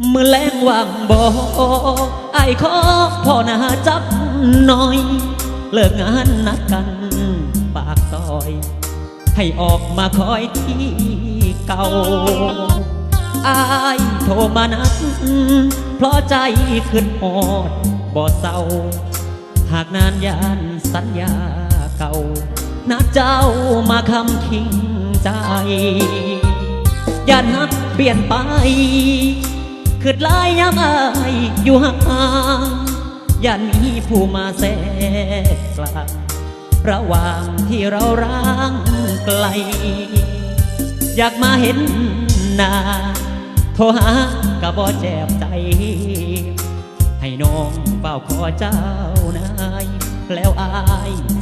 เมื่อแรงว่างบ่ไอ้ขอพ่อหน้าจับหน่อย เลิกงานนัดกัน ปากซอย ให้ออกมาคอยที่เก่าอายโทรมานัดเพราะใจขึ้นหอดบ่เศร้า หากนานยานสัญญาเก่านัดเจ้ามาคำคิงใจย่านักเปลี่ยนไป คือลายยามอายอยู่ห่างย่านมีผู้มาแทรกกลางระหว่างที่เราร่างไกล อยากมาเห็นหน้าโทรหากะบ่แจ็บใจ ให้น้องเฝ้าขอเจ้านาย แล้วอายสิเฝ้ามารอ